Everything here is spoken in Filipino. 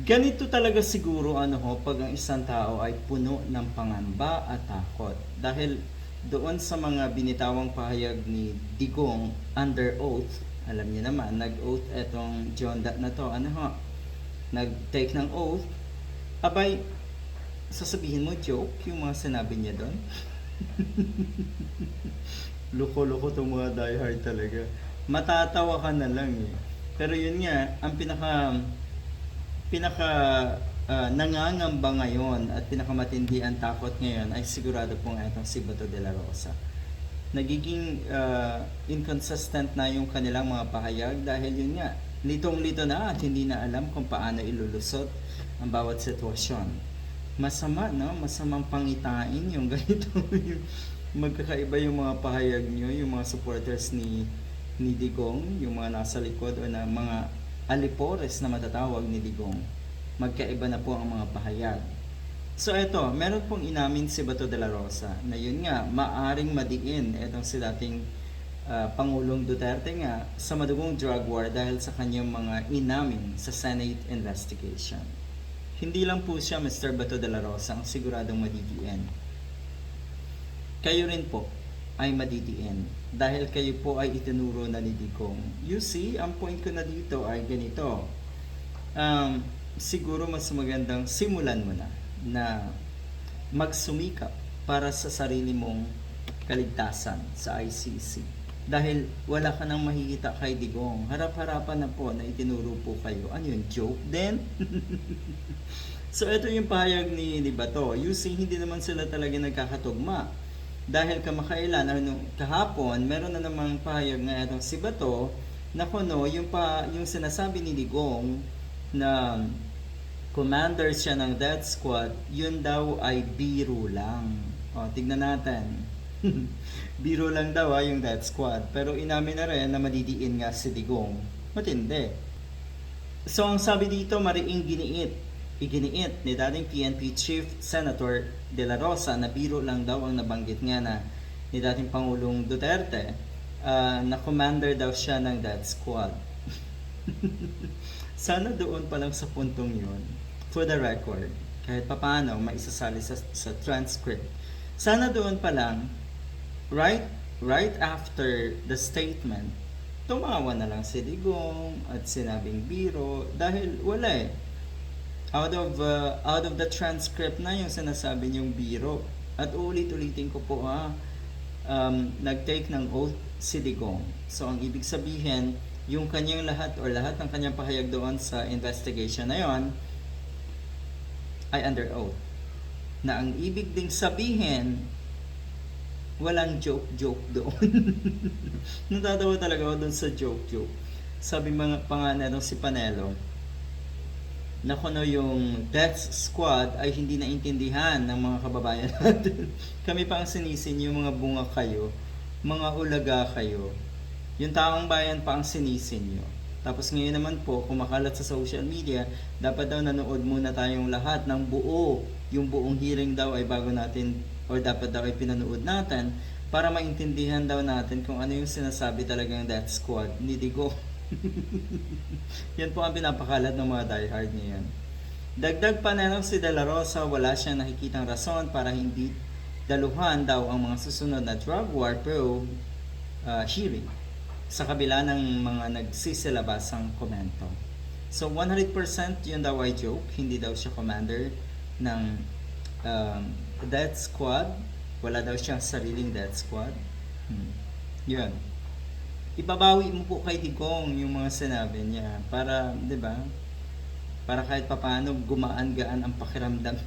Ganito talaga siguro ano ho pag ang isang tao ay puno ng pangamba at takot. Dahil doon sa mga binitawang pahayag ni Digong under oath, alam niyo naman, nag-oath etong John Dat na to, ano ho, nag-take ng oath, abay, sasabihin mo joke yung mga sinabi niya doon? Loko-loko itong mga diehard talaga. Matatawa ka na lang eh. Pero yun nga, ang pinaka pinaka ah, nangangamba ngayon at pinakamatindi ang takot ngayon ay sigurado pong itong si Bato de la Rosa. Nagiging ah, inconsistent na yung kanilang mga pahayag dahil yun nga, litong-lito na at hindi na alam kung paano ilulusot ang bawat sitwasyon. Masama, no? Masamang pangitain yung ganito. yung magkakaiba yung mga pahayag nyo, yung mga supporters ni ni Digong, yung mga nasa likod o na mga alipores na matatawag ni Digong. Magkaiba na po ang mga pahayag. So eto, meron pong inamin si Bato de la Rosa na yun nga, maaring madiin etong si dating ah, Pangulong Duterte nga sa madugong drug war dahil sa kanyang mga inamin sa Senate investigation. Hindi lang po siya Mr. Bato de la Rosa ang siguradong madidiin. Kayo rin po ay madidiin dahil kayo po ay itinuro na ni Digong. You see, ang point ko na dito ay ganito. Um, siguro mas magandang simulan mo na na magsumikap para sa sarili mong kaligtasan sa ICC. Dahil wala ka nang makikita kay Digong. Harap-harapan na po na itinuro po kayo. Ano yun? Joke din? so ito yung pahayag ni, ni Bato. You see, hindi naman sila talaga nagkakatugma dahil kamakailan, ano, kahapon, meron na namang pahayag nga itong si Bato na kuno, yung, pa, yung sinasabi ni Digong na commander siya ng death squad, yun daw ay biro lang. O, tignan natin. biro lang daw ah, yung death squad. Pero inamin na rin na madidiin nga si Digong. Matindi. So, ang sabi dito, mariing giniit iginiit ni dating PNP Chief Senator De La Rosa na biro lang daw ang nabanggit nga na ni dating Pangulong Duterte ah, na commander daw siya ng that squad. Sana doon pa lang sa puntong yun, for the record, kahit papano maisasali sa, sa transcript. Sana doon pa lang, right, right after the statement, tumawa na lang si Digong at sinabing biro dahil wala eh out of uh, out of the transcript na yung sinasabi niyong biro. At ulit-ulitin ko po ha, um, nag-take ng oath si Digong. So ang ibig sabihin, yung kanyang lahat or lahat ng kanyang pahayag doon sa investigation na yon ay under oath. Na ang ibig ding sabihin, walang joke-joke doon. Natatawa talaga ako doon sa joke-joke. Sabi mga pangalan si Panelo, na kuno yung death squad ay hindi naintindihan ng mga kababayan natin. Kami pa ang sinisin yung mga bunga kayo, mga ulaga kayo. Yung taong bayan pa ang sinisin nyo. Tapos ngayon naman po, kumakalat sa social media, dapat daw nanood muna tayong lahat ng buo. Yung buong hearing daw ay bago natin, or dapat daw ay pinanood natin, para maintindihan daw natin kung ano yung sinasabi talagang death squad ni Digo. Yan po ang pinapakalat ng mga diehard ngayon. Dagdag pa na lang si De La Rosa, wala siyang nakikitang rason para hindi daluhan daw ang mga susunod na drug war probe uh, hearing sa kabila ng mga nagsisilabasang komento. So 100% yun daw ay joke, hindi daw siya commander ng um, death squad. Wala daw siyang sariling death squad. Hmm. Yun ibabawi mo po kay Digong yung mga sinabi niya para, 'di ba? Para kahit papaano gumaan-gaan ang pakiramdam.